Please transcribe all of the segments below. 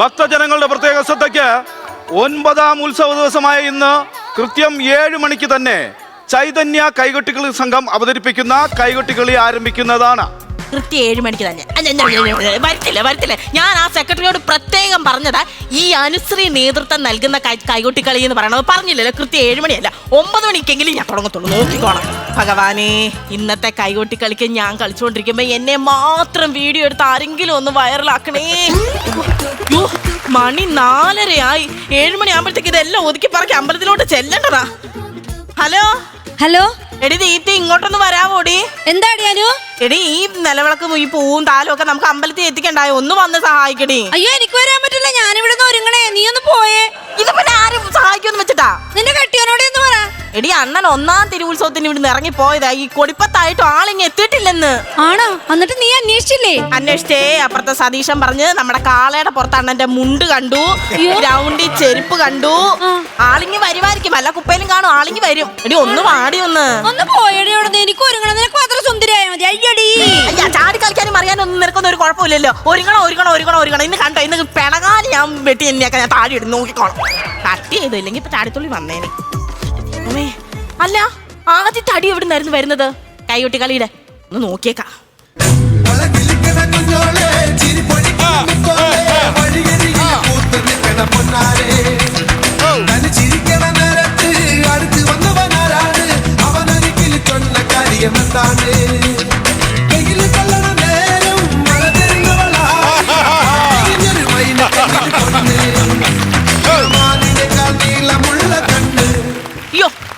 ഭക്തജനങ്ങളുടെ പ്രത്യേക ശ്രദ്ധയ്ക്ക് ഒൻപതാം ഉത്സവ ദിവസമായ ഇന്ന് കൃത്യം ഏഴ് മണിക്ക് തന്നെ ചൈതന്യ കൈകൊട്ടികളി സംഘം അവതരിപ്പിക്കുന്ന കൈകൊട്ടികളി ആരംഭിക്കുന്നതാണ്. കൃത്യം ഏഴ് മണിക്ക് തന്നെ വരത്തില്ല വരത്തില്ല. ഞാൻ ആ സെക്രട്ടറിയോട് പ്രത്യേകം പറഞ്ഞതാ ഈ അനുശ്രീ നേതൃത്വം നൽകുന്ന കൈകൊട്ടിക്കളി എന്ന് പറയണത് പറഞ്ഞില്ലല്ലോ കൃത്യം ഏഴ് മണിയല്ല ഒമ്പത് മണിക്കെങ്കിലും ഞാൻ തുടങ്ങത്തുള്ളൂ. നോക്കിക്കോണം. ഭഗവാനെ ഇന്നത്തെ കൈകൊട്ടിക്കളിക്ക് ഞാൻ കളിച്ചുകൊണ്ടിരിക്കുമ്പോ എന്നെ മാത്രം വീഡിയോ എടുത്ത് ആരെങ്കിലും ഒന്ന് വൈറലാക്കണേ. മണി നാലരയായി. ഏഴുമണിയാകുമ്പോഴത്തേക്ക് ഇതെല്ലാം ഒതുക്കി പറക്കി അമ്പലത്തിലോട്ട് ചെല്ലണ്ടതാ. ഹലോ? ഹലോ? എടി ദീപ്തി ഇങ്ങോട്ടൊന്ന് വരാമോടി എന്താടി അനു? എടി ഈ നിലവിളക്കും ഈ പൂവും താലും ഒക്കെ നമുക്ക് അമ്പലത്തിൽ എത്തിക്കണ്ടായോ. ഒന്ന് വന്ന് സഹായിക്കടി. അയ്യോ എനിക്ക് വരാൻ പറ്റില്ല. ഞാനിവിടെ നിന്ന് ഒരുങ്ങണേ. നീ ഒന്ന് പോയേ. ഇത് പിന്നെ ആരും സഹായിക്കുമെന്ന് വെച്ചിട്ടാ. നിന്റെ കെട്ടിയോനോട് എന്ന് പറ. എടി അണ്ണൻ ഒന്നാം തിരുവുത്സവത്തിന് ഇവിടുന്ന് ഇറങ്ങി പോയതാ ഈ കൊടിപ്പത്തായിട്ടും ആളിങ്ങ് എത്തിയിട്ടില്ലെന്ന്. ആണോ? എന്നിട്ട് നീ അന്വേഷിച്ചില്ലേ? അന്വേഷിച്ചേ അപ്പുറത്തെ സതീശൻ പറഞ്ഞ് നമ്മുടെ കാളയുടെ പുറത്ത് അണ്ണന്റെ മുണ്ട് കണ്ടു ഗ്രൗണ്ടിൽ ചെരുപ്പ് കണ്ടു. ആളിങ്ങി വരുമായിരിക്കും വല്ല കുപ്പയിലും കാണും ആളിങ്ങി വരും. എടി ഒന്ന് വാടി ഒന്ന്. ഒന്ന് പോയടി അവിടെ നിന്ന് എനിക്ക് ഒരുങ്ങണം. നിനക്ക് മാത്രം സുന്ദരിയായ മതി. അയ്യടി. അയ്യാ ചാടി കളിക്കാനും അറിയാനൊന്നും നിനക്കൊന്നും ഒരു കുഴപ്പമില്ലല്ലോ. ഒരുങ്ങണം ഒരുങ്ങണം ഒരുങ്ങണം ഒരുങ്ങണം. ഇന്ന് കണ്ടോ ഇന്ന് പിണകാലി ഞാൻ വെട്ടി എന്നെയൊക്കെ ഞാൻ താഴെ ഇടുന്നു. നോക്കിക്കോളാം. കട്ട് ചെയ്തു ഇല്ലെങ്കിൽ ഇപ്പൊ ചാടിത്തുള്ളി വന്നേനെ. അമ്മേ, അല്ല ആദ്യത്തെ അടി എവിടെ നിന്നായിരുന്നു വരുന്നത് കൈകൊട്ടി കളിയുടെ ഒന്ന് നോക്കിയേക്കാം ചിരിക്കണ നേരത്ത് അടുത്ത് വന്നവനാരാണ്? അവനൊരിക്കലും ചൊന്ന കാര്യമെന്താണ്?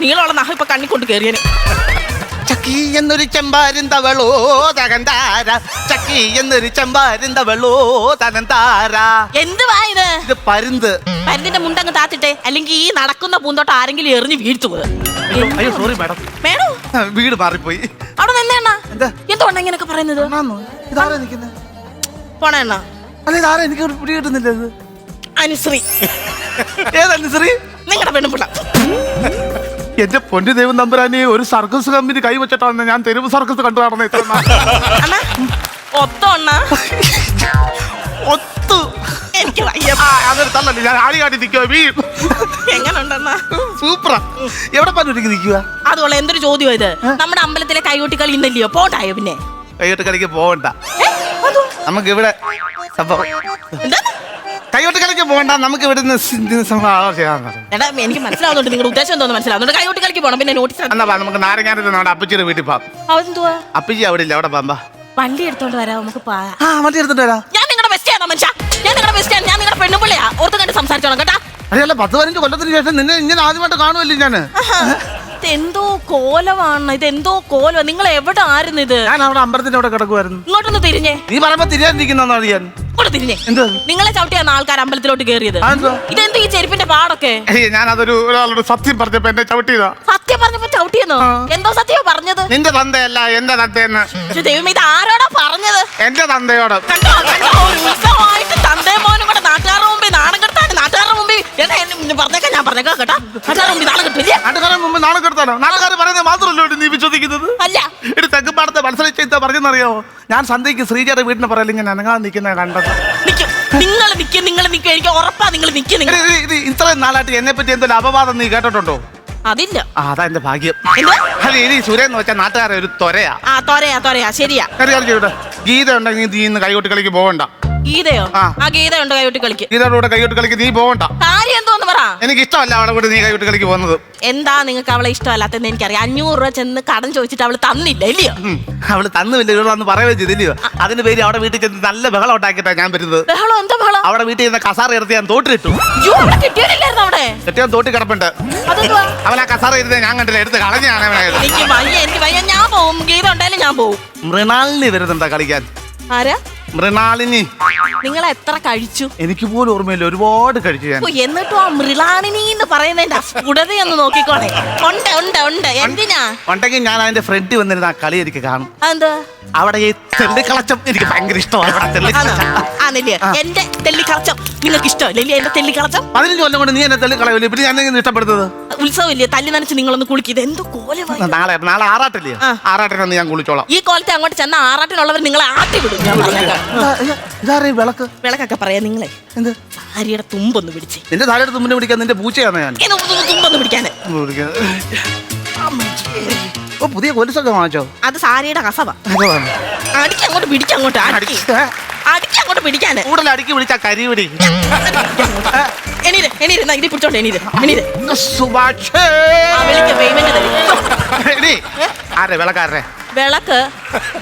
നീളമുള്ള നഹ ഇപ്പൊ കണ്ണി കൊണ്ട് കയറിയനെ ചക്കി എന്നൊരു ചെമ്പാരും തവളോ തകന്താര ചക്കി എന്നൊരു ചെമ്പാരും തവളോ തകന്താര എന്തുവാ ഇത്? ഇത് പരുന്ത്. പരുന്തിന്റെ മുണ്ടങ്ങ് താത്തിട്ടെ. അല്ലെങ്കിൽ ഈ നടക്കുന്ന പൂന്തോട്ടം ആരെങ്കിലും എറിഞ്ഞ് വീഴ്ത്തു അയ്യോ അയ്യോ സോറി മാഡം. വേണോ വീട് മാറിപ്പോയി. അവിടെ നിന്നേണ്ണ എന്താ? എന്തുകൊണ്ടാ ഇങ്ങനൊക്കെ പറയുന്നത്? ആണോ? ഇതാരാ നിൽക്കുന്നത് പോണേണ്ണ അല്ല ഇതാരാ? എനിക്ക് ഒരു പിടി കിട്ടുന്നില്ല ഇത്. അനുശ്രീ. ഏതല്ല ശ്രീ നിങ്ങളുടെ പെണ്ണുപിള്ള എന്റെ പൊന്നു ദൈവം നമ്പുരാനെ ഒരു സർക്കസ് കമ്പനി കൈവച്ചിട്ടാണ് ഞാൻ തെരുവ് സർക്കസ് കണ്ടു നടന്നത് ഇത്ര നാൾ. അണ്ണാ ഒത്തോണ്ണ ഒത്തു. എനിക്ക് വയ്യ. ആ അതൊരു തള്ളല്ലേ ഞാൻ ആടി കാട്ടി നിൽക്കുക വീ എങ്ങനുണ്ടെണ്ണ സൂപ്പറാ. എവിടെ പറഞ്ഞിരിക്കും നിൽക്കുക അതുപോലെ എന്തൊരു ചോദ്യം ഇത്? നമ്മുടെ അമ്പലത്തിലെ കൈകൊട്ടി കളി ഇന്നല്ലയോ? പോണ്ടായോ പിന്നെ? കൈകൊട്ട് കളിക്ക് പോകണ്ട നമുക്ക് ഇവിടെ സംഭവം? കൈകൊട്ട് കളിക്ക് പോകണ്ട നമുക്ക് ഇവിടെ നിന്ന് സംഭവം എടാ എനിക്ക് മനസ്സിലാവുന്നുണ്ട് നിങ്ങളുടെ ഉദ്ദേശം എന്തോന്ന് മനസ്സിലാവുന്നുണ്ട്. കൈകൊട്ടി കളിക്ക് പോണം പിന്നെ നോട്ടീസ് എന്നാ വാ, നമുക്ക് നാരങ്ങാനത്ത് നമ്മുടെ അപ്പച്ചിയുടെ വീട്ടിൽ പോവാം. അതെന്തുവാ? അപ്പച്ചി അവിടെ ഇല്ല അവിടെ പാമ്പാ വണ്ടി എടുത്തോണ്ട് വരാം നമുക്ക് പോവാം. ആ വണ്ടി എടുത്തിട്ട് വരാം. ഞാൻ നിങ്ങളുടെ ബെസ്റ്റാണോ മനുഷ്യ? ഞാൻ നിങ്ങളുടെ ബെസ്റ്റാണ് ഞാൻ നിങ്ങളുടെ പെണ്ണുപിള്ളയാ ഓർത്ത് കണ്ട് സംസാരിച്ചോളാം കേട്ടാ? അറിയാലോ പത്ത് പതിനഞ്ച് കൊല്ലത്തിന് ശേഷം നിന്നെ ഇങ്ങനെ ആദ്യമായിട്ട് കാണുമല്ലേ ഞാൻ. ഇതെന്തോ കോലമാണ് ഇതെന്തോ കോലം നിങ്ങൾ എവിടെ ആയിരുന്നു ഇത്? ഞാൻ അവിടെ അമ്പലത്തിന്റെ അവിടെ കിടക്കുമായിരുന്നു ഇങ്ങോട്ടൊന്ന് തിരിഞ്ഞേ. നീ പറയുമ്പോ തിരിയാതിരിക്കുന്ന അറിയാൻ? ഇങ്ങോട്ട് തിരിഞ്ഞേ. എന്ത്? നിങ്ങളെ ചവിട്ടിയാണ് ആൾക്കാർ അമ്പലത്തിലോട്ട് കയറിയത് ഇതെന്ത് ഇതെന്തോ ഈ ചെരുപ്പിന്റെ പാടൊക്കെ? ഞാൻ അതൊരു ഒരാളോട് സത്യം പറഞ്ഞപ്പോ എന്നെ ചവിട്ടിയതാ. സത്യം പറഞ്ഞപ്പോ ചവിട്ടിയെന്നോ? എന്തോ സത്യമോ പറഞ്ഞത്? നിന്റെ തന്തയല്ല എന്റെ തന്തയെന്ന്. പക്ഷെ ദൈവം ഇത് ആരോടാ പറഞ്ഞത്? എന്റെ തന്തയോട്. കണ്ടോ കണ്ടോ ഒരു ഉത്സവമായിട്ട് തന്തേ മോനും നാട്ടുകാരുടെ എന്നെ പറഞ്ഞേക്കാം ഞാൻ പറഞ്ഞേക്കാം കേട്ടോ? നാട്ടുകാരുടെ മുമ്പിൽ നാണം കിട്ടില്ലേ നാട്ടുകാരെ മുമ്പ് നാളെ കെടുത്താലോ നാട്ടുകാർ പറയുന്നത് മാത്രമല്ലോ നീ വിശ്വസിക്കുന്നത്? അല്ല. ഒരു തെക്കുംപാടത്തെ മത്സരിച്ച പറഞ്ഞെന്നറിയാമോ ഞാൻ സന്ധ്യക്ക് ശ്രീജയുടെ വീട്ടിന് പറയല ഇങ്ങനെ അനങ്ങാതെ നിൽക്കുന്ന കണ്ടത്. നിങ്ങൾ നിക്കും നിങ്ങൾ നിക്കും എനിക്ക് ഉറപ്പാ നിങ്ങൾ ഇത് ഇത്രയും നാളായിട്ട് എന്നെ പറ്റി എന്തെങ്കിലും അപവാദം നീ കേട്ടിട്ടുണ്ടോ? അതില്ല. അതാ എന്റെ ഭാഗ്യം? അല്ല ഇനി സുരേന്ന് വെച്ചാൽ നാട്ടുകാരെ ഒരു തൊരയാ. ആ തൊരയാ തൊരയാ ശരിയാ. ഗീത ഉണ്ടെങ്കിൽ നീ ഇന്ന് കൈകൊട്ടി കളിക്ക് പോകണ്ട. ഗീതയോ? ആ. ആ ഉണ്ട് കൈവിട്ട് കളിക്ക്. ഗീതയുടെ കൂടെ കൈകൊട്ടി കളിക്ക് നീ പോകണ്ട കാര്യം എന്തോന്ന് പറ? എനിക്ക് ഇഷ്ടമല്ല അവളെ കൂടെ നീ കൈവിട്ട് കളിക്ക് പോകുന്നത്. എന്താ നിങ്ങൾക്ക് അവളെ ഇഷ്ടമല്ലാത്തെന്ന് എനിക്കറിയാം. അഞ്ഞൂറ് രൂപ ചെന്ന് കടം ചോദിച്ചിട്ട് അവൾ തന്നില്ല ഇല്ലയോ? ഉം. അവൾ തന്നുമില്ല ഇവളന്ന് പറയുകയും ചെയ്തില്ലയോ അതിന് പേര് അവിടെ വീട്ടിൽ ചെന്ന് നല്ല ബഹളം ഉണ്ടാക്കിയിട്ടാ ഞാൻ വരുന്നത്. ബഹളം? എന്താ ബഹളം? അവിടെ വീട്ടിൽ നിന്ന് കസാറ എടുത്ത് ഞാൻ തോട്ടിലിട്ടു. അയ്യോ അവിടെ കിട്ടിയില്ലായിരുന്നു അവിടെ? കെട്ടിയാൻ തോട്ടി കിടപ്പുണ്ട്. അതെന്തുവാ? അവൻ ആ കസാറ ഇരുന്ന് ഞാൻ കണ്ടില്ല എടുത്ത് കളഞ്ഞാണ് അവനായത് എനിക്ക് വയ്യ എനിക്ക് വയ്യ. ഞാൻ പോവും. ഗീത ഉണ്ടായാലും ഞാൻ പോവും. മൃണാലിനി വരുന്നുണ്ടാ കളിക്കാൻ? ആരാ? മൃണാളിനി. നിങ്ങൾ എത്ര കഴിച്ചു? എനിക്ക് പോലും ഓർമ്മയില്ല. ഒരുപാട് കഴിച്ചു ഞാൻ. ഓ, എന്നിട്ടും ആ മൃളാണിനി എന്ന് പറയുന്നതിന്റെ ഗുണതയൊന്ന് നോക്കിക്കോളെ. ഉണ്ട് ഉണ്ട് ഉണ്ട്. എന്തിനാ? ഉണ്ടെങ്കിൽ ഞാൻ അതിന്റെ ഫ്രണ്ട് വന്നിരുന്ന ആ കളി എനിക്ക് കാണും. അതെന്താ? അവിടെ ഈ തെള്ളിക്കളച്ചം എനിക്ക് ഭയങ്കര ഇഷ്ടമാണ്. അവിടെ ആണോ തെള്ളിക്കളച്ചം ആന്നില്ലേ എന്റെ തെല്ലിക്കളച്ചം നിങ്ങൾക്ക് ഇഷ്ടമല്ലേ എന്റെ തെല്ലി കളച്ചോ പതിനഞ്ച് കൊല്ലം കൊണ്ട് നീ എന്നെ തെള്ളിക്കളയല്ലേ പിന്നെ ഞാൻ എങ്ങനെ ഉത്സവം ഉത്സവമില്ലേ? തല്ലി നനച്ച് നിങ്ങളൊന്ന് കുളിക്കുക ഇത് എന്തോ കോലമായി നാളെ നാളെ ആറാട്ടില്ലേ? ആ. ആറാട്ടിനൊന്ന് ഞാൻ കുളിച്ചോളാം. ഈ കോലത്തെ അങ്ങോട്ട് ചെന്ന ആറാട്ടിനുള്ളവർ നിങ്ങളെ ആട്ടി വിടും ഞാൻ പറഞ്ഞേക്കാം ഇതാരേ വിളക്ക്? വിളക്കൊക്കെ പറയാ നിങ്ങളെ. എന്ത്? സാരിയുടെ തുമ്പൊന്ന് പിടിച്ച്. നിന്റെ താഴെ തുമ്പിനെ പിടിക്കാൻ നിന്റെ പൂച്ചയാണ് ഞാൻ? ഒന്ന് തുമ്പ് തുമ്പൊന്ന് പിടിക്കാന്. പിടിക്കാൻ. ഓ പുതിയ കൊലുസൊക്കെ വാങ്ങിച്ചോ? അത് സാരിയുടെ കസവ. അടിക്ക് അങ്ങോട്ട് പിടിക്കങ്ങോട്ട് അടിക്ക് അടിക്ക് അങ്ങോട്ട് പിടിക്കാന്. കൂടുതൽ അടുക്കി പിടിച്ച കരി പിടി എണീര് എണീര് എന്നാ ഇതി പിടിച്ചോണ്ട് എണീര്. എണീര്. സുഭാഷേ. ആ വിളിക്ക പേയ്മെന്റ് തരും. ആരെ വിളക്കാരനെ? വിളക്ക്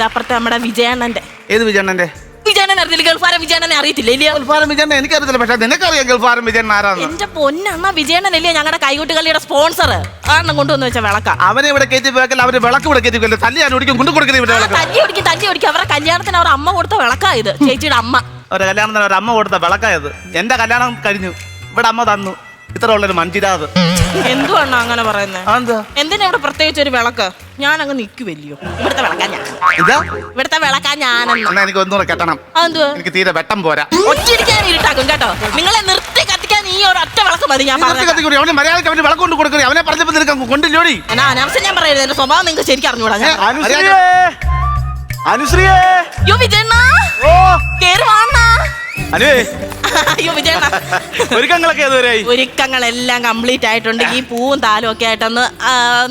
അപ്പുറത്തെ നമ്മുടെ വിജയണ്ണന്റെ ഏത് വിജയണ്ണന്റെ അറിയില്ല വിജയനെ അറിയത്തില്ല ഇല്ല വിജയനെ എനിക്കറിയത്തില്ല പക്ഷെ നിനക്കറിയാം വിജയൻ ആരാന്ന്. എന്റെ പൊന്നണ്ണ ഞങ്ങളുടെ സ്പോൺസർ കാരണം കൊണ്ടുവന്ന് വെച്ച വിളക്ക. അവനെ ഇവിടെ കയറ്റി വെക്കൽ അവർ വിളക്ക് ഇവിടെ കയറ്റി വെക്കല്ലേ തല്ലി ഞാൻ ഒടിക്കും കൊണ്ടു കൊടുക്കരുത് ഇവിടെ വിളക്ക്. തല്ലി ഒടിക്കും തല്ലി ഒടിക്കും. അവരുടെ കല്യാണത്തിന് അമ്മ കൊടുത്ത വിളക്കാ ഇത് ചേച്ചിയുടെ അമ്മ. കല്യാണത്തിന് അമ്മ കൊടുത്ത വിളക്കായത് എന്റെ കല്യാണം കഴിഞ്ഞു. ഇവിടെ അമ്മ തന്നു. ഇത്ര ഉള്ളൊരു മഞ്ചിരാത്. എന്തുവാണ് അങ്ങനെ പറയുന്നത് എന്താ എന്തിനാ ഇവിടെ പ്രത്യേകിച്ച് ഒരു വിളക്ക്? ഞാൻ അങ്ങ് നിൽക്കുവല്ലയോ ഇവിടുത്തെ വിളക്കാൻ ഞാൻ. ഇതാ? ഇവിടുത്തെ വിളക്കാ ഞാനെന്ന്. എന്നാ എനിക്ക് ഒന്നുകൂടെ കെട്ടണം. എന്തുവാ എനിക്ക് തീരെ വെട്ടം പോരാ. ഒറ്റിരിക്കാൻ ഇരുട്ടാക്കും കേട്ടോ. നിങ്ങളെ നിർത്തി കത്തിക്കാൻ ഈ ഒരു ഒറ്റ വിളക്ക് മതി ഞാൻ നിർത്തി പറഞ്ഞു കത്തിക്കൂടി. അവന് മര്യാദയ്ക്ക് അവന് വിളക്ക് കൊണ്ട് കൊടുക്കുക അവനെ പറഞ്ഞപ്പോ നിനക്ക് കൊണ്ടില്ലോടി. ഞാൻ അനാവശ്യം ഞാൻ പറയരുത് എന്റെ സ്വഭാവം നിങ്ങൾക്ക് ശരിക്കും അറിഞ്ഞൂടാ അനുശ്രീയേ. അനുശ്രീയേ. യോ വിജയണ്ണ. ഓ. കേറി വാണ്ണ അനുവേ അയ്യോ വിജയണ്ണ. ഒരുക്കങ്ങളൊക്കെ ഏതുവരെയായി ഒരുക്കങ്ങളെല്ലാം കംപ്ലീറ്റ് ആയിട്ടുണ്ട്. ഈ പൂവും താലും ഒക്കെ ആയിട്ടൊന്ന്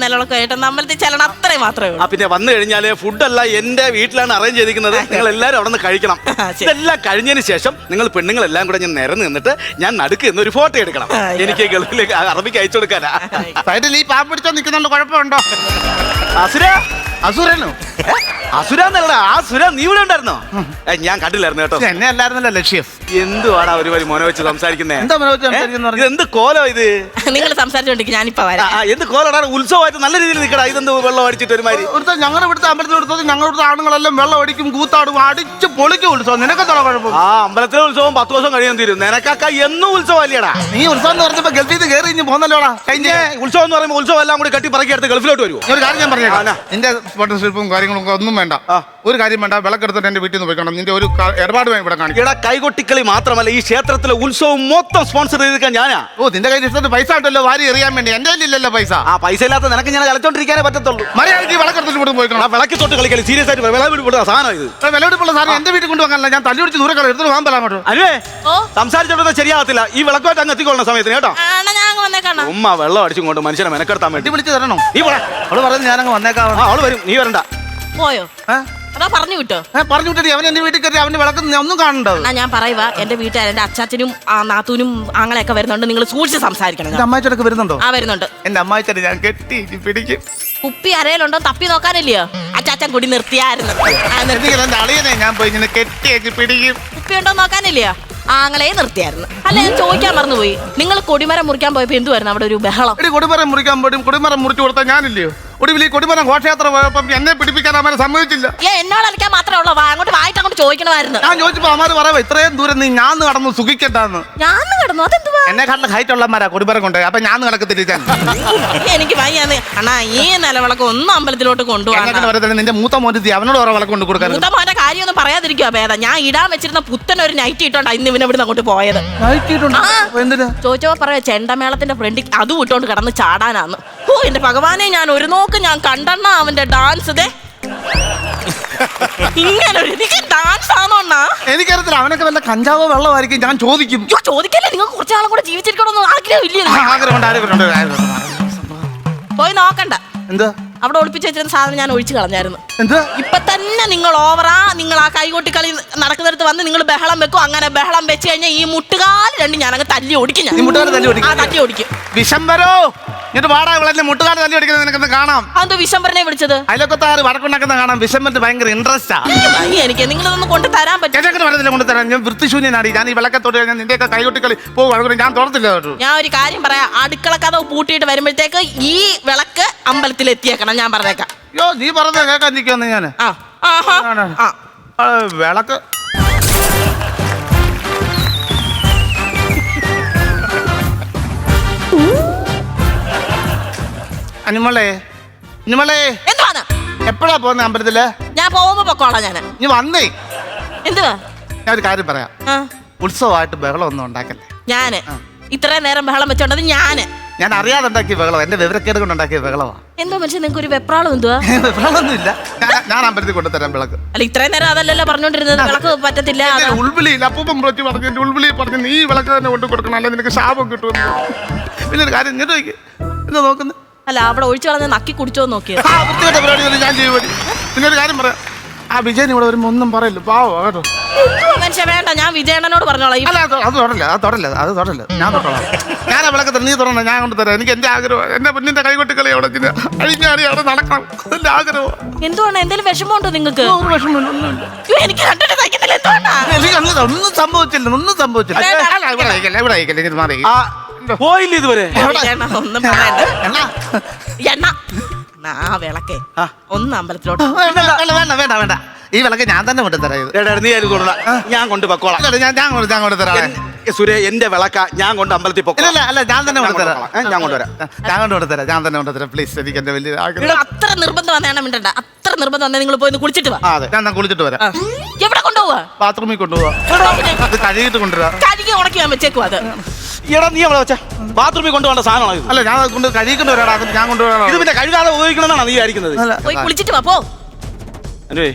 നിലവിളക്കം ആയിട്ടൊന്ന് അമ്പലത്തിൽ ചെല്ലണം. അത്രയും മാത്രമേ ആ ഉള്ളൂ പിന്നെ വന്നു കഴിഞ്ഞാൽ ഫുഡല്ല എന്റെ വീട്ടിലാണ് അറേഞ്ച് ചെയ്തിരിക്കുന്നത്. നിങ്ങൾ എല്ലാവരും അവിടെ നിന്ന് കഴിക്കണം. ശരി. ഇതെല്ലാം കഴിഞ്ഞതിന് ശേഷം നിങ്ങൾ പെണ്ണുങ്ങളെല്ലാം കൂടെ ഞാൻ നിരന്ന് നിന്നിട്ട് ഞാൻ നടുക്ക് നിന്ന് ഒരു ഫോട്ടോ എടുക്കണം. ആ, ആയിക്കോട്ടെ. എനിക്ക് ഗൾഫിലേക്ക് അറബിക്ക് അയച്ചു കൊടുക്കാനാ. സൈഡിൽ ഈ പാമ്പ് പിടിച്ചോ നിൽക്കുന്നുണ്ട് കുഴപ്പമുണ്ടോ? അസുര. അസുരനോ? അസുര എന്നല്ല ആ സുര നീ ഇവിടെ ഉണ്ടായിരുന്നോ? ഞാൻ കണ്ടില്ലായിരുന്നു കേട്ടോ. എന്നെ അല്ലായിരുന്നല്ലോ ലക്ഷ്യം. എന്തുവാടാ ഒരു വരി മോനെ വെച്ച് സംസാരിക്കുന്നേ? എന്താ മോനെ വെച്ച് ഇത് എന്ത് കോലോ ഇത്? നിങ്ങൾ സംസാരിച്ചോണ്ടിരിക്കും ഞാനിപ്പോ വരാം. എന്ത് കോലോടാ? ഉത്സവമായിട്ട് നല്ല രീതിയിൽ നിൽക്കടാ ഇതെന്ത് വെള്ളം അടിച്ചിട്ട് ഒരുമാതിരി? ഇവിടുത്തെ ഞങ്ങളുടെ ഇവിടുത്തെ അമ്പലത്തിൽ എടുത്തത് ഞങ്ങളുടെ ഇവിടുത്തെ ആണുങ്ങളെല്ലാം വെള്ളം അടിക്കും കൂത്താടും അടിച്ച് പൊളിക്കും ഉത്സവം. നിനക്കെന്താണോ കുഴപ്പം? ആ അമ്പലത്തിലെ ഉത്സവം പത്ത് ദിവസം കഴിയാൻ തീരും. നിനക്കാക്ക എന്നും ഉത്സവം അല്ലേടാ നീ ഉത്സവം എന്ന് പറഞ്ഞപ്പോ ഗൾഫിൽ നിന്ന് കയറി ഇഞ്ഞ് പോന്നല്ലോടാ കഴിഞ്ഞ. ഉത്സവം എന്ന് പറയുമ്പോൾ ഉത്സവം എല്ലാം കൂടി കെട്ടി പറക്കി എടുത്ത് ഗൾഫിലോട്ട് വരുമോ ഒരു കാര്യം ഞാൻ പറഞ്ഞേക്കാം. എന്റെ നിന്റെ ഫോട്ടോസ്ലിപ്പും കാര്യങ്ങളും ഒക്കെ ഒന്നും വേണ്ട. ഒരു കാര്യം വേണ്ട വിളക്കെടുത്തിട്ട് എന്റെ വീട്ടിൽ നിന്ന് പോയിക്കണം. നിന്റെ ഒരു ഇടപാട് വേണം ഇവിടെ കാണിക്കും ഇവിടെ കൈകൊട്ടിക്കളി മാത്രമല്ല ഈ ക്ഷേത്രത്തിലെ ഉത്സവം മൊത്തം സ്പോൺസർ ചെയ്തിരിക്കാൻ ഞാനാ. ഓ നിന്റെ കയ്യിൽ ഇഷ്ടത്തിന് പൈസ ഉണ്ടല്ലോ വാരി എറിയാൻ വേണ്ടി. എന്റെ കയ്യിലില്ലല്ലോ പൈസ. ആ പൈസ ഇല്ലാത്ത നിനക്ക് ഞാൻ കളിച്ചോണ്ടിരിക്കാനേ പറ്റത്തുള്ളൂ. മര്യാദയ്ക്ക് വിളക്കെടുത്തിട്ട് ഇവിടെ ആ പോയിക്കണം വിളക്കി തൊട്ട് കളിക്കൽ സീരിയസ് ആയിട്ട് വിള വിടുന്ന സാധനം ഇത്. വിലപിടിപ്പുള്ള സാധനം എന്റെ വീട്ടിൽ കൊണ്ടുപോകാനല്ല ഞാൻ തല്ലി പിടിച്ച് ദൂരെ കളി എടുത്തിട്ട് പോകാൻ പറ്റും അനുവേ സംസാരിച്ചോണ്ടത് ശരിയാവത്തില്ല ശരിയാകത്തില്ല. ഈ വിളക്കുമായിട്ട് അങ്ങ് എത്തിക്കൊള്ളുന്ന സമയത്തിന് കേട്ടോ? ആണ ഞാൻ അങ്ങ് വന്നേക്കാണോ ഉമ്മ വെള്ളം അടിച്ചും കൊണ്ട് മനുഷ്യനെ മെനക്കെടുത്താൻ വേണ്ടി. വിളിച്ചു തരണം? നീ പോടാ അവൾ പറയുന്നത് ഞാനങ്ങ് വന്നേക്കാം. ആ അവൾ വരും. നീ വരണ്ട. പോയോ? അതാ പറഞ്ഞു വിട്ടോ. പറഞ്ഞു വിട്ടിട്ട് അവൻ എന്റെ വീട്ടിൽ കയറി അവന്റെ വിളക്ക് ഞാൻ ഒന്നും കാണണ്ടത് എന്നാ ഞാൻ പറയുക എന്റെ വീട്ടുകാർ എന്റെ അച്ചാച്ചനും ആ, നാത്തൂനും ആങ്ങളെയൊക്കെ വരുന്നുണ്ട്. നിങ്ങൾ സൂക്ഷിച്ച് സംസാരിക്കണം എന്റെ അമ്മായിച്ചൊക്കെ വരുന്നുണ്ടോ? ആ വരുന്നുണ്ട്. എന്റെ അമ്മായിച്ചനെ ഞാൻ കെട്ടി പിടിക്കും. കുപ്പി അരയിലുണ്ടോ? തപ്പി നോക്കാനില്ലയോ? അച്ചാച്ചൻ കുടി നിർത്തിയായിരുന്നു. അളിയനെ ഞാൻ പോയി ഇങ്ങനെ കെട്ടി പിടിക്കും. കുപ്പി ഉണ്ടോ നോക്കാനില്ലയോ? ആങ്ങളെ നിർത്തിയായിരുന്നു. അല്ല ഞാൻ ചോദിക്കാൻ മറന്നുപോയി. നിങ്ങൾ കൊടിമരം മുറിക്കാൻ പോയപ്പോ എന്തുവായിരുന്നു അവിടെ ഒരു ബഹളം? കൊടിമരം മുറിക്കാൻ പോയി കൊടിമരം മുറിച്ചു കൊടുത്താൽ ഞാനില്ലയോ? ഒടുവിൽ ഈ കൊടിമരം ഘോഷയാത്ര പോയപ്പം എന്നെ പിടിപ്പിക്കാൻ അമ്മ സമ്മതിച്ചില്ല. ഏ എന്നോട് അലക്കാൻ മാത്രമേ ഉള്ളൂ. വാ അങ്ങോട്ട് വായിട്ട് അങ്ങോട്ട് ചോദിക്കണമായിരുന്നു. ഞാൻ ചോദിച്ചപ്പോ അമാര് പറയാ ഇത്രയും ദൂരം നീ ഞാൻ കടന്നു സുഖിക്കട്ടാന്ന്. ഞാൻ കിടന്നു? അതെന്തുവാ? എന്നെ കണ്ട ഹൈറ്റ് ഉള്ളമാരാ കൊടിമരം കൊണ്ടുപോയി. അപ്പൊ ഞാൻ നടക്കത്തില്ല ഞാൻ എനിക്ക് വയ്യാന്ന്. അണ്ണാ ഈ നിലവിളക്ക് ഒന്നും അമ്പലത്തിലോട്ട് കൊണ്ടുപോകാൻ പറയുന്നത് നിന്റെ മൂത്ത മോനത്തി അവനോട് ഓരോ വിളക്ക് കൊണ്ട് കൊടുക്കാൻ മൂത്ത മോന്റെ കാര്യമൊന്നും പറയാതിരിക്കുക ഭേദം. ഞാൻ ഇടാൻ വെച്ചിരുന്ന പുത്തൻ ഒരു നൈറ്റ് ഇട്ടോണ്ടാ ഇന്ന് ഇവനെ ഇവിടുന്ന് അങ്ങോട്ട് പോയത്. ആ. എന്തിനാ? ചോദിച്ചപ്പോ പറയാ ചെണ്ടമേളത്തിന്റെ ഫ്രണ്ടിൽ അതും ഇട്ടോണ്ട് കിടന്ന് ചാടാനാന്ന്. ഓ എന്റെ ഭഗവാനെ ഞാൻ ഒരു നോക്ക് ഞാൻ കണ്ടെണ്ണ അവന്റെ ഡാൻസ് ദേ. ഇങ്ങനെ ഒരു എനിക്ക് ഡാൻസ് ആണോ അണ്ണാ? എനിക്കറിയത്തില്ല അവനൊക്കെ വല്ല കഞ്ചാവോ വെള്ളമായിരിക്കും ഞാൻ ചോദിക്കും. അയ്യോ, ചോദിക്കല്ലേ നിങ്ങൾ കുറച്ചാളും കൂടെ ജീവിച്ചിരിക്കണമെന്ന് ആ, ആഗ്രഹമുണ്ട് ആഗ്രഹമുണ്ട് ആഗ്രഹമുണ്ട്. പോയി നോക്കണ്ട. എന്താ? അവിടെ ഒളിപ്പിച്ച് വെച്ചിരുന്ന സാധനം ഞാൻ ഒഴിച്ചു കളഞ്ഞായിരുന്നു. എന്താ? ഇപ്പൊ തന്നെ നിങ്ങൾ ഓവറാ നിങ്ങൾ ആ കൈകൊട്ടി കളി നടക്കുന്നിടത്ത് വന്ന് നിങ്ങൾ ബഹളം വെക്കും. അങ്ങനെ ബഹളം വെച്ച് കഴിഞ്ഞാൽ ഈ മുട്ടുകാൽ രണ്ട് ഞാൻ അങ്ങ് തല്ലി ഓടിക്കും ഞാൻ. നീ മുട്ടുകാൽ തല്ലി ഓടിക്കും? ആ തല്ലി ഓടിക്കും. വിശംബരോ എന്നിട്ട് വാടാ വിളന്റെ മുട്ടുകാട് തല്ലി അടിക്കുന്നത് നിനക്കൊന്ന് കാണാം. അതെന്തോ വിശംബരനെ വിളിച്ചത്? അതിലൊക്കെ ആറ് വടക്കുണ്ടാക്കുന്ന കാണാം. വിശംബരന് ഭയങ്കര ഇൻട്രസ്റ്റാ എനിക്ക് നിങ്ങളിതൊന്നും കൊണ്ട് തരാൻ പറ്റും ചേച്ചങ്ങനെ പറഞ്ഞില്ല കൊണ്ട് തരാം. ഞാൻ വൃത്തിശൂന്യനാടി ഞാൻ ഈ വിളക്കത്തോട് ഞാൻ നിന്റെയൊക്കെ കൈകൊട്ടിക്കളി പോകും. അതുകൊണ്ട് ഞാൻ തുറത്തില്ല ഞാൻ ഒരു കാര്യം പറയാം. അടുക്കള കഥ പൂട്ടിയിട്ട് വരുമ്പോഴത്തേക്ക് ഈ വിളക്ക് അമ്പലത്തിൽ എത്തിയേക്കണം. ഞാൻ പറഞ്ഞേക്കാം. യോ നീ പറഞ്ഞ കേക്കാൻ നിൽക്കുമെന്ന് ഞാൻ വിളക്ക് അനിമളെ അനിമളെ. എന്തുവാണ് എപ്പോഴാ പോകുന്ന അമ്പലത്തിൽ? ഞാൻ പോകുമ്പോ പൊക്കോളാം ഞാൻ നീ വന്നേ. എന്തുവാ? ഞാൻ ഒരു കാര്യം പറയാം. ആ. ഉത്സവമായിട്ട് ബഹളം ഒന്നും ഉണ്ടാക്കല്ലേ? ഞാൻ. ഇത്രയും നേരം ബഹളം വെച്ചോണ്ടത് ഞാൻ. ഞാൻ അറിയാതെ ഉണ്ടാക്കിയ ബഹളം എന്റെ വിവരക്കേട് കൊണ്ട് ഉണ്ടാക്കിയ ബഹളമാ എന്തോ മനുഷ്യൻ നിങ്ങൾക്ക് ഒരു വെപ്രാളം എന്തുവാ? ബഹളമൊന്നുമില്ല. ഞാൻ ഞാൻ- ഞാൻ അമ്പലത്തിൽ കൊണ്ടുതരാം വിളക്ക്. അല്ല ഇത്രയും നേരം അതല്ലല്ലോ പറഞ്ഞോണ്ടിരുന്നത്. വിളക്ക് പറ്റത്തില്ല. അതാ. ഉൾവിളിയിൽ അപ്പൂപ്പൻ വിളിച്ച് പറഞ്ഞു എന്റെ ഉൾവിളിയിൽ പറഞ്ഞു നീ ഈ വിളക്ക് തന്നെ കൊണ്ടു കൊടുക്കണം അല്ലെങ്കിൽ നിനക്ക് ശാപം കിട്ടും പിന്നെ ഒരു കാര്യം ഇങ്ങോട്ട് നോക്ക്. എന്താ നോക്കുന്നത് അല്ല അവിടെ ഒഴിച്ചു കളഞ്ഞ നക്കി കുടിച്ചോ നോക്കിയത്. ആ വൃത്തികെട്ട പരിപാടി ഞാൻ കാര്യം പറയാം. ആ വിജയൻ ഇവിടെ വരുമ്പോ ഒന്നും പറയല്ലോ. പാവോ കേട്ടോ. എന്തുവാ മനുഷ്യ വേണ്ട ഞാൻ വിജയണ്ണനോട് പറഞ്ഞോളാം. ഈ അല്ല അത് അത് തൊടല്ല അത് തൊടല്ല അത് തൊടല്ല. ഞാൻ തൊട്ടോളാം. ഞാൻ ആ വിളക്ക് തന്നെ നീ തുറന്ന ഞാൻ കൊണ്ട് തരാം. എനിക്ക് എന്റെ ആഗ്രഹം എന്റെ പെണ്ണിന്റെ കൈകൊട്ടി കളി അവിടെ ഇങ്ങനെ അഴിഞ്ഞാടി അവിടെ നടക്കണം. എന്റെ ആഗ്രഹം. എന്തുവാണ് എന്തെങ്കിലും വിഷമമുണ്ടോ നിങ്ങൾക്ക്? ഒരു വിഷമമില്ല, ഒന്നുമില്ല. അയ്യോ, എനിക്ക് എന്തുകൊണ്ടാ ഒന്നും ഒന്നും സംഭവിച്ചില്ല ഒന്നും സംഭവിച്ചില്ല. അല്ല ഇവിടെ അയക്കല്ല ഇവിടെ അയക്കല്ല ഇങ്ങനെ മാറി. ആ പോയില്ല ഇതുവരെ? വിജയണ്ണ, ഒന്നും പറയണ്ട. എണ്ണ. ആ വിളക്കേ. ഒന്ന് അമ്പലത്തിലോട്ട്. വേണ്ട വേണ്ട വേണ്ട വേണ്ട ഈ വിളക്ക് ഞാൻ തന്നെ കൊണ്ടുതരാം ഞാൻ കൊണ്ട് പൊക്കോളാം അല്ല, ഞാൻ ഞാൻ കൊണ്ട് സുരേ എന്റെ വിളക്ക ഞാൻ കൊണ്ട് അമ്പലത്തിൽ പോകും അല്ല അല്ല ഞാൻ തന്നെ ഞാൻ കൊണ്ട് തരാം കൊണ്ടുപോകാം. ഏ, ഞാൻ കൊണ്ടുവരാം. ഞാൻ കൊണ്ട് കൊണ്ട് തരാം ഞാൻ തന്നെ കൊണ്ടുവരാം പ്ലീസ് എനിക്ക് എന്റെ വലിയ ആഗ്രഹം. അത്ര നിർബന്ധം വന്നേണം മിണ്ടണ്ട. അത്ര നിർബന്ധം വന്നേ നിങ്ങൾ പോയി കുളിച്ചിട്ട് വാ. അതെ. ഞാൻ കുളിച്ചിട്ട് വരാം. എവിടെ കൊണ്ടുപോവാ? ബാത്റൂമിൽ കൊണ്ടുപോവാ. അത് കഴുകിട്ട് കൊണ്ടുവരാം. കഴുകി ഉണക്കി ഞാൻ വെച്ചേക്കും അത്. എടാ നീ അവിടെ വെച്ചാ? ബാത്റൂമിൽ കൊണ്ടുപോകേണ്ട സാധനമാണ് അല്ല ഞാൻ അത് കൊണ്ട് കഴുകിക്കൊണ്ട് വരാടാ ഞാൻ കൊണ്ടുവരാം ഇത് കൊണ്ടുവരാം പിന്നെ കഴുകാതെ ഉപയോഗിക്കണമെന്നാണ് നീ വിചാരിക്കുന്നത്? പോയി കുളിച്ചിട്ട് വാ പോ. അനുവേ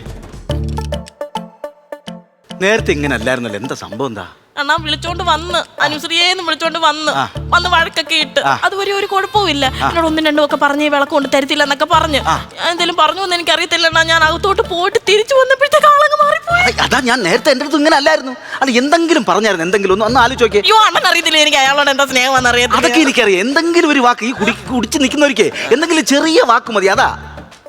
നേരത്തെ ഇങ്ങനെ അല്ലായിരുന്നല്ലോ. എന്താ സംഭവം എന്താ? അണ്ണാ വിളിച്ചോണ്ട് വന്ന്. അനുശ്രീയെന്ന് വിളിച്ചോണ്ട് വന്ന്. വന്ന് വഴക്കൊക്കെ ഇട്ട്. അത് അതുവരെ ഒരു കുഴപ്പമില്ല എന്നോട് ഒന്നും രണ്ടും ഒക്കെ പറഞ്ഞ് വിളക്ക് കൊണ്ട് തരത്തില്ല എന്നൊക്കെ പറഞ്ഞ്. എന്തെങ്കിലും പറഞ്ഞു എന്ന് എനിക്ക് അറിയത്തില്ല അണ്ണാ. ഞാൻ അകത്തോട്ട് പോയിട്ട് തിരിച്ചു വന്നപ്പോഴത്തേക്ക് ആളങ്ങ് മാറിപ്പോയി. അതാ ഞാൻ നേരത്തെ എന്റെ അടുത്ത് ഇങ്ങനെ അല്ലായിരുന്നു. അത് എന്തെങ്കിലും പറഞ്ഞായിരുന്നു എന്തെങ്കിലും ഒന്ന് ഒന്ന് ആലോചിച്ച് നോക്കിയേ അയ്യോ അണ്ണൻ അറിയത്തില്ല എനിക്ക് അയാളോട് എന്താ സ്നേഹം അതൊക്കെ അറിയത്തില്ല എനിക്കറിയാം. എന്തെങ്കിലും ഒരു വാക്ക് ഈ കുടി കുടിച്ച് നിൽക്കുന്നവർക്ക് എന്തെങ്കിലും ചെറിയ വാക്ക് മതി അതാ.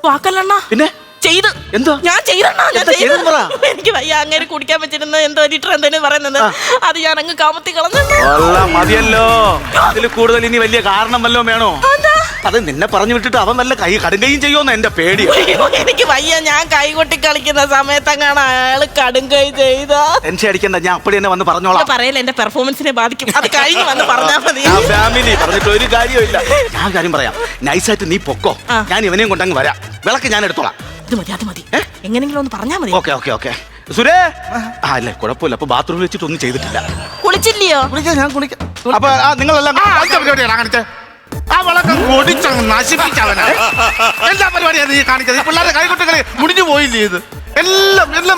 വാക്കല്ലണ്ണ പിന്നെ? ചെയ്ത്. എന്തോ? ഞാൻ ചെയ്തണ്ണാ ഞാൻ എന്താ ചെയ്ത്. ചെയ്തെന്ന് പറ. എനിക്ക് വയ്യ അങ്ങനെ കുടിക്കാൻ പറ്റുന്ന എന്തോ ലിറ്റർ എന്തെങ്കിലും പറയുന്നത്. അത് ഞാൻ അങ്ങ് കാമത്തി കളഞ്ഞു കൊള്ള മതിയല്ലോ. ഇതിൽ കൂടുതൽ ഇനി വലിയ കാരണം വല്ലതും വേണോ? അത് നിന്നെ പറഞ്ഞു വിട്ടിട്ട് അവൻ വല്ല കൈ കടുങ്കയും ചെയ്യുമെന്ന് എന്റെ പേടി. അയ്യോ, എനിക്ക് വയ്യ. ഞാൻ കൈകൊട്ടി കളിക്കുന്ന സമയത്തങ്ങാണ് അയാൾ കടുങ്കൈ ചെയ്ത. ടെൻഷൻ അടിക്കണ്ട ഞാൻ അപ്പടി തന്നെ വന്ന് പറഞ്ഞോളാം. പറയല എന്റെ പെർഫോമൻസിനെ ബാധിക്കും. അത് കഴിഞ്ഞ് വന്ന് പറഞ്ഞാ മതി. ആ ഫാമിലി പറഞ്ഞിട്ട് ഒരു കാര്യമില്ല ഞാൻ കാര്യം പറയാം. നൈസായിട്ട് നീ പൊക്കോ. ആ. ഞാൻ ഇവനെയും കൊണ്ടങ്ങ് വരാം. വിളക്ക് ഞാൻ എടുത്തോളാം. അത് മതി അത് മതി. എങ്ങനെങ്കിലും ഒന്ന് പറഞ്ഞാ മതി. Okay okay okay. സുരേ! ആ അല്ലേ കുഴപ്പമില്ല. അപ്പൊ ബാത്റൂമിൽ വെച്ചിട്ട് ഒന്നും ചെയ്തിട്ടില്ല. കുളിച്ചില്ലയോ? കുളിക്കാം ഞാൻ കുളിക്കാം. അപ്പൊ ആ, നിങ്ങളെല്ലാം ആ അടുത്ത പരിപാടിയാണ് കാണിച്ചേ? ആ വിളക്ക് ഒടിച്ചങ്ങ് നശിപ്പിച്ചവനെ എല്ലാ പരിപാടിയാണ് നീ കാണിച്ചത്? ഈ പിള്ളേരുടെ കൈകൊട്ടുകളി മുടിഞ്ഞു പോയില്ലേ ഇത്? എല്ലാം എല്ലാം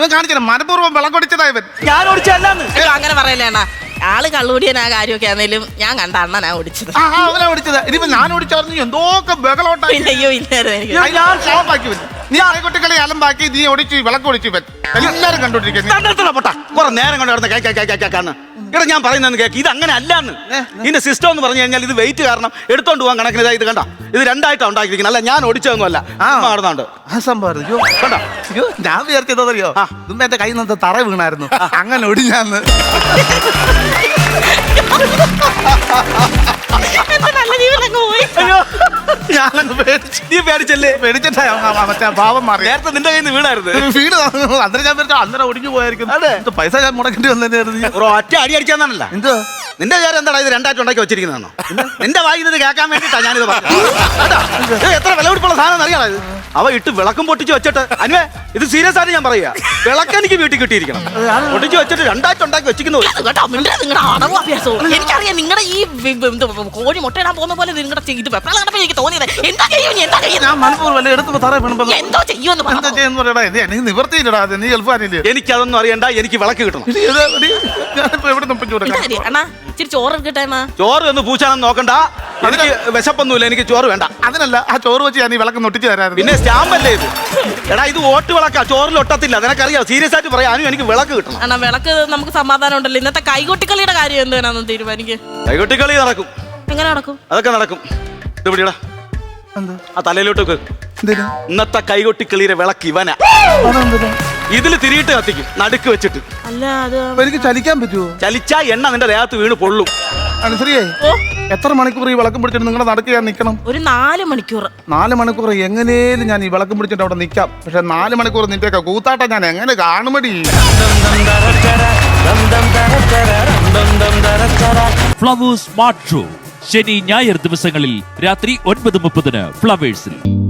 ഇവൻ കാണിച്ചത് മനപൂർവം വിളം കൊടിച്ചതാ ഇവൻ. ഞാൻ ഓടിച്ചല്ലാന്ന് അങ്ങനെ പറയലേണ അണ്ണാ. ആൾ കള്ളുകൂടിയൻ ആ കാര്യമൊക്കെ ആണെങ്കിലും ഞാൻ കണ്ട അണ്ണനാ ഓടിച്ചത് ആ ആ, അവനാ ഓടിച്ചത് ഇതിപ്പോ ഞാൻ ഓടിച്ചു എന്തോക്കെ ബഹളോട്ടായി പിന്നെ അയ്യോ ഇല്ലായിരുന്നു എനിക്ക് ഞാൻ ഷോപ്പാക്കി ഇവൻ. നീ കൈകൊട്ടുകളി അലമ്പാക്കി നീ ഒടിച്ച് വിളക്ക് ഒടിച്ചു ഇവൻ എല്ലാരും കണ്ടോണ്ടിരിക്കുന്നു തന്നെടുത്തോ പൊട്ടാ കുറെ നേരം കൊണ്ട് കിടന്ന് കൈ കൈ കൈ കൈ കേക്കാന്ന് ഇവിടെ ഞാൻ പറയുന്നതെന്ന് കേക്ക്. ഇത് അങ്ങനെ അല്ലാന്ന് ഇതിന്റെ സിസ്റ്റം എന്ന് പറഞ്ഞു കഴിഞ്ഞാൽ ഇത് വെയിറ്റ് കാരണം എടുത്തോണ്ട് പോകാൻ കണക്കിന് ഇതാ ഇത് കണ്ട. ഇത് രണ്ടായിട്ടാണ് ഉണ്ടാക്കിയിരിക്കുന്നത്. അല്ല ഞാൻ ഒടിച്ചതൊന്നും അല്ല ആ. നടന്നുണ്ട്. ആ സംഭവം അയ്യോ കണ്ടോ? അയ്യോ ഞാൻ വിചാരിച്ചതറിയോ. ഇതുമ്പോ എന്റെ കയ്യിൽ നിന്ന് തറ വീണായിരുന്നു. അങ്ങനെ ഒടിഞ്ഞാന്ന്. എന്റെ നല്ല ജീവൻ അങ്ങ് പോയി അയ്യോ ഞാനങ്ങ് പേടിച്ചു. നീ പേടിച്ചല്ലേ? പേടിച്ചിട്ടാ ആ മറ്റേ ഭാവം മാറി. നേരത്തെ നിന്റെ കയ്യിൽ നിന്ന് വീണായിരുന്നു. വീട് അന്നേരം ഞാൻ പേടിച്ചു അന്നേരം ഒടിഞ്ഞു പോയായിരിക്കും. പൈസ ഞാൻ മുടക്കേണ്ടി ഒരു ഒറ്റ അടി അടിക്കാന്നല്ല എന്തോ നിന്റെ വിചാരം എന്താടാ? ഇത് രണ്ടായിട്ട് ഉണ്ടാക്കി വെച്ചിരിക്കുന്നതാണോ? നിന്റെ വായി ഇത് കേൾക്കാൻ വേണ്ടിട്ടാ ഞാനിത് പറഞ്ഞത്. എത്ര ഇത് എത്ര വിലപിടിപ്പുള്ള സാധനം അറിയാം ഇത്? അവ ഇട്ട് വിളക്കും പൊട്ടിച്ച് വെച്ചിട്ട് അനുവേ ഇത് സീരിയസ് ആയിട്ട് ഞാൻ പറയുക. വിളക്ക് എനിക്ക് വീട്ടിൽ കിട്ടിയിരിക്കണം. പൊട്ടിച്ച് വെച്ചിട്ട് രണ്ടായിട്ട് ഉണ്ടാക്കി വെച്ചിരിക്കുന്നു എനിക്കറിയാം നിങ്ങളുടെ ഈ കോഴി മുട്ടയിടാൻ പോകുന്ന പോലെ നിങ്ങളുടെ ഇത് കണ്ടപ്പോൾ എനിക്ക് തോന്നിയത്. എന്താ ചെയ്യും എന്താ ഞാൻ എടുത്ത് തറ എന്തോ ചെയ്യുമെന്ന് നിവർത്തിയില്ലടാ നീ എനിക്കതൊന്നും അറിയണ്ട എനിക്ക് വിളക്ക് കിട്ടണം. എവിടെ അണ്ണാ. ഇച്ചിരി ചോറ് കിട്ടേ ചോറ് ഒന്ന് പൂച്ചാണെന്ന് നോക്കണ്ട. എനിക്ക് വിശപ്പൊന്നുമില്ല എനിക്ക് ചോറ് വേണ്ട. അതിനല്ല ആ ചോറ് വെച്ച് ഞാൻ ഈ വിളക്ക് നൊട്ടിച്ച് തരാറ് പിന്നെ സ്റ്റാമ്പ് അല്ലേ ഇത്? എടാ ഇത് ഓട്ട് വിളക്കാ ചോറിൽ ഒട്ടത്തില്ല. നിനക്കറിയാം സീരിയസ് ആയിട്ട് പറയാനും എനിക്ക് വിളക്ക് കിട്ടണം. അണ്ണാ വിളക്ക് നമുക്ക് സമാധാനം ഉണ്ടല്ലോ. ഇന്നത്തെ കൈകൊട്ടിക്കളിയുടെ കാര്യം എന്താണെന്ന് തീരുമാനിക്ക്? കൈകൊട്ടിക്കളി നടക്കും. എങ്ങനെ നടക്കും? അതൊക്കെ നടക്കും. ഇത് പിടിയടാ. ആ തലയിലോട്ട് വെക്ക്. എന്തിനാ? ഇന്നത്തെ കൈകൊട്ടിക്കളിയുടെ വിളക്ക് ഇവനാ. അതെന്തിനാ? ഇതിൽ തിരിയിട്ട് കത്തിക്കും. നടുക്ക് വെച്ചിട്ട്. അല്ല അത് അപ്പൊ എനിക്ക് ചലിക്കാൻ പറ്റുമോ ചലിച്ചാ എണ്ണ നിന്റെ ദേഹത്ത് വീണ് പൊള്ളും. അനുസരിയേ ഓ. എത്ര മണിക്കൂർ ഈ വിളക്കം പിടിച്ചിട്ട് നിങ്ങളുടെ നടക്ക് ഞാൻ നിൽക്കണം? ഒരു നാല് മണിക്കൂർ. നാല് മണിക്കൂർ എങ്ങനെയും ഞാൻ ഈ വിളക്കം പിടിച്ചിട്ട് അവിടെ നിൽക്കാം. പക്ഷെ നാല് മണിക്കൂർ നിന്റെയൊക്കെ കൂത്താട്ടം ഞാൻ എങ്ങനെ കാണുമടി? Flowers show. ശനി ഞായർ ദിവസങ്ങളിൽ രാത്രി ഒൻപത് മുപ്പതിന് ഫ്ലവേഴ്സിൽ.